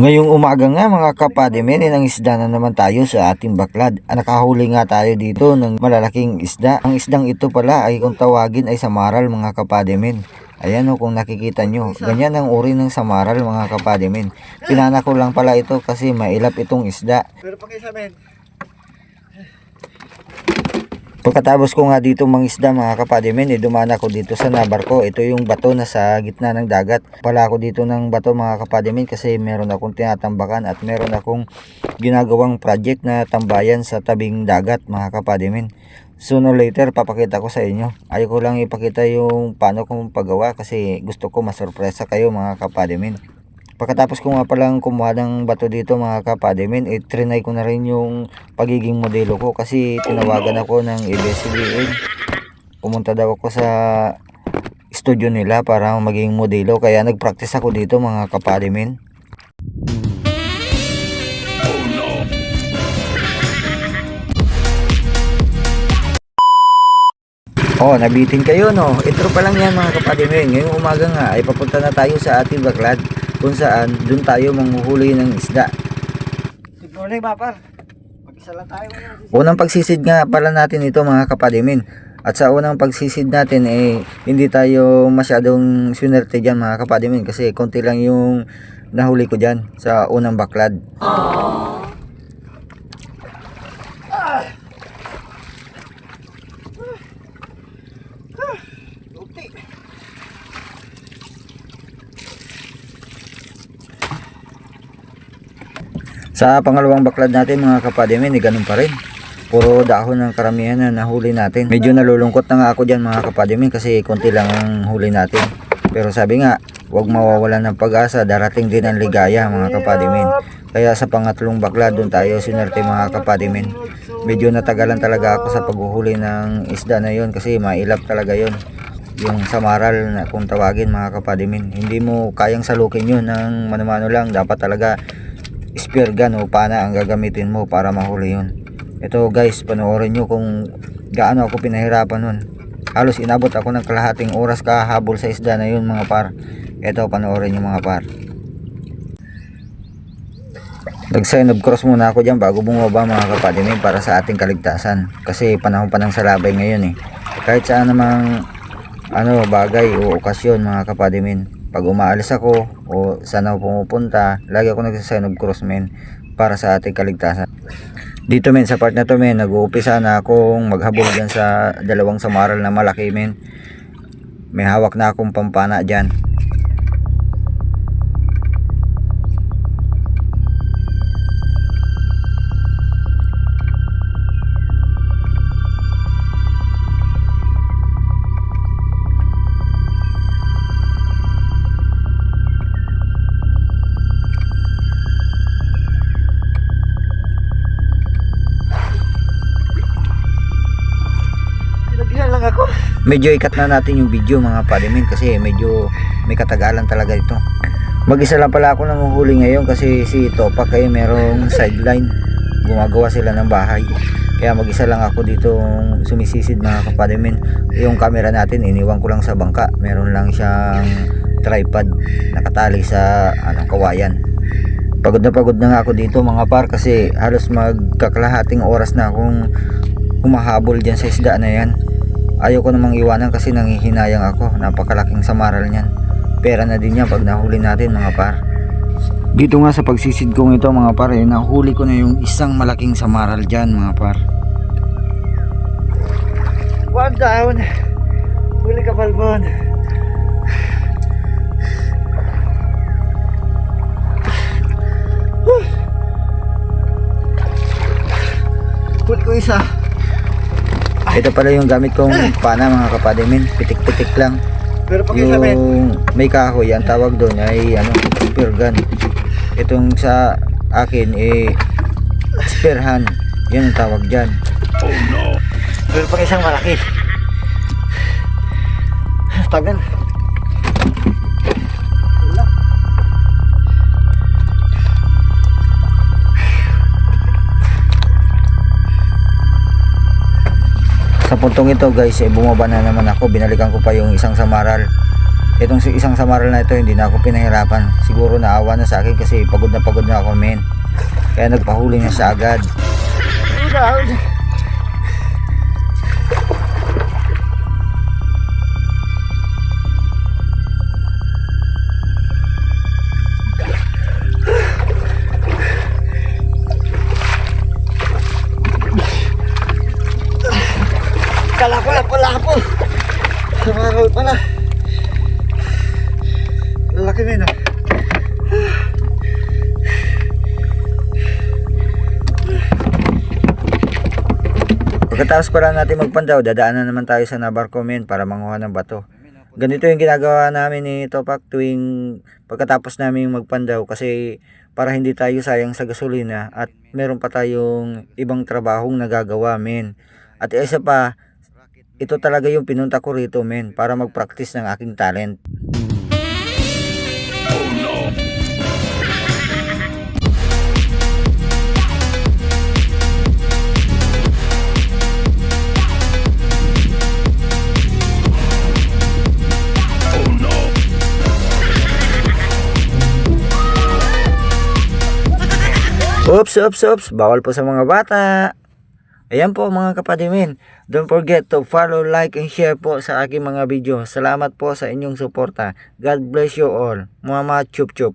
Ngayong umaga nga mga kapadimen, ng isda na naman tayo sa ating baklad. Ah, Nakahuli nga tayo dito ng malalaking isda. Ang isdang ito pala ay kung tawagin ay samaral mga kapadimen. Ayan o kung nakikita nyo, ganyan ang uri ng samaral mga kapadimen. Pinana ko lang pala ito kasi mailap itong isda. Pero pag isa men, Pagkatapos ko nga dito mangisda mga kapadimen, eh, dumaan ako dito sa nabar ko. Ito yung bato na sa gitna ng dagat. Pala ako dito ng bato mga kapadimen kasi meron akong tinatambakan at meron akong ginagawang project na tambayan sa tabing dagat mga kapadimen. Sooner later papakita ko sa inyo. Ayoko lang ipakita yung paano kong paggawa kasi gusto ko masurpresa kayo mga kapadimen. Pagkatapos ko nga palang kumuha ng bato dito mga kapadimin, eh, trinay ko na rin yung pagiging modelo ko kasi tinawagan ako ng ABS-CBN. Pumunta daw ako sa studio nila para maging modelo kaya nagpractice ako dito mga kapadimin. Oh, nabitin kayo no. Intro pa lang yan mga kapadimin. Ngayong umaga nga ay papunta na tayo sa ating baklad kung saan dun tayo manghuhuli ng isda. good morning mapar. Mag-isa lang tayo ngayon. Unang pagsisid nga pala natin ito mga kapadimin. At sa unang pagsisid natin eh hindi tayo masyadong swinerte dyan mga kapadimin kasi konti lang yung nahuli ko dyan sa unang baklad. Ukti. Sa pangalawang baklad natin mga kapadimin, eh, ganun pa rin. Puro dahon ng karamihan na nahuli natin. Medyo nalulungkot na nga ako dyan mga kapadimin kasi konti lang ang huli natin. Pero sabi nga, huwag mawawalan ng pag-asa, darating din ang ligaya mga kapadimin. Kaya sa pangatlong baklad doon tayo sinerte mga kapadimin. Medyo natagalan talaga ako sa paghuhuli ng isda na yon kasi mailap talaga yon yung samaral na kung tawagin mga kapadimin. Hindi mo kayang salukin yun ng mano-mano lang. Dapat talaga spear gun o pana ang gagamitin mo para mahuli yun. Ito guys, panoorin nyo kung gaano ako pinahirapan nun. Halos inabot ako ng kalahating oras kahabol sa isda na yun mga par. Ito, panoorin nyo mga par. Nag-sign of cross muna ako dyan bago bumaba mga kapadimin para sa ating kaligtasan. Kasi panahon pa ng salabay ngayon eh. Kahit saan namang ano bagay o okasyon mga kapadimin. Pag umaalis ako o saan ako pumupunta, lagi ako nagsasign of cross men para sa ating kaligtasan. Dito men sa part na to men, nag-uumpisa na akong maghabol dyan sa dalawang samaral na malaki men. May hawak na akong pampana dyan. Medyo ikat na natin yung video mga padimin kasi medyo may katagalan talaga ito. Mag-isa lang pala ako nanguhuli ngayon kasi si Topak ay merong sideline. Gumagawa sila ng bahay. Kaya mag-isa lang ako dito sumisisid mga kapadimin. Yung camera natin iniwan ko lang sa bangka. Meron lang siyang tripod nakatali sa anong kawayan. Pagod na pagod na nga ako dito mga par kasi halos magkakalahating oras na akong humahabol dyan sa isda na yan. Ayaw ko namang iwanan kasi nangihinayang ako. Napakalaking samaral niyan. Pera na din yan pag nahuli natin mga par. Dito nga sa pagsisid kong ito mga par, eh, nahuli ko na yung isang malaking samaral dyan mga par. One down. Huli ka balbon. Huli ko isa. Ito pala yung gamit kong pana mga kapadimin. Pitik-pitik lang. Pero Yung may kahoy, ang tawag doon ay ano, spear gun. Itong sa akin eh spear hand. Yan ang tawag dyan. pero pag isang malaki. Tagal. Puntong ito guys, eh, bumaba na naman ako. Binalikan ko pa yung isang samaral. Itong isang samaral na ito, hindi na ako pinahirapan. Siguro naawa na sa akin kasi pagod na pagod na ako, men. Kaya nagpahuli na siya agad. Kala ko po. Sumaral pala. Laki na yun. Pagkatapos pala natin magpandaw, dadaanan naman tayo sa Nabarco men para manguha ng bato. Ganito yung ginagawa namin ni Topak tuwing pagkatapos namin magpandaw kasi para hindi tayo sayang sa gasolina at meron pa tayong ibang trabahong nagagawa men. At isa pa, ito talaga yung pinunta ko rito men para mag-practice ng aking talent. Oops, oops, oops. Bawal po sa mga bata. Ayan po mga kapadimin. Don't forget to follow, like, and share po sa aking mga video. Salamat po sa inyong suporta. God bless you all. Mama chup chup.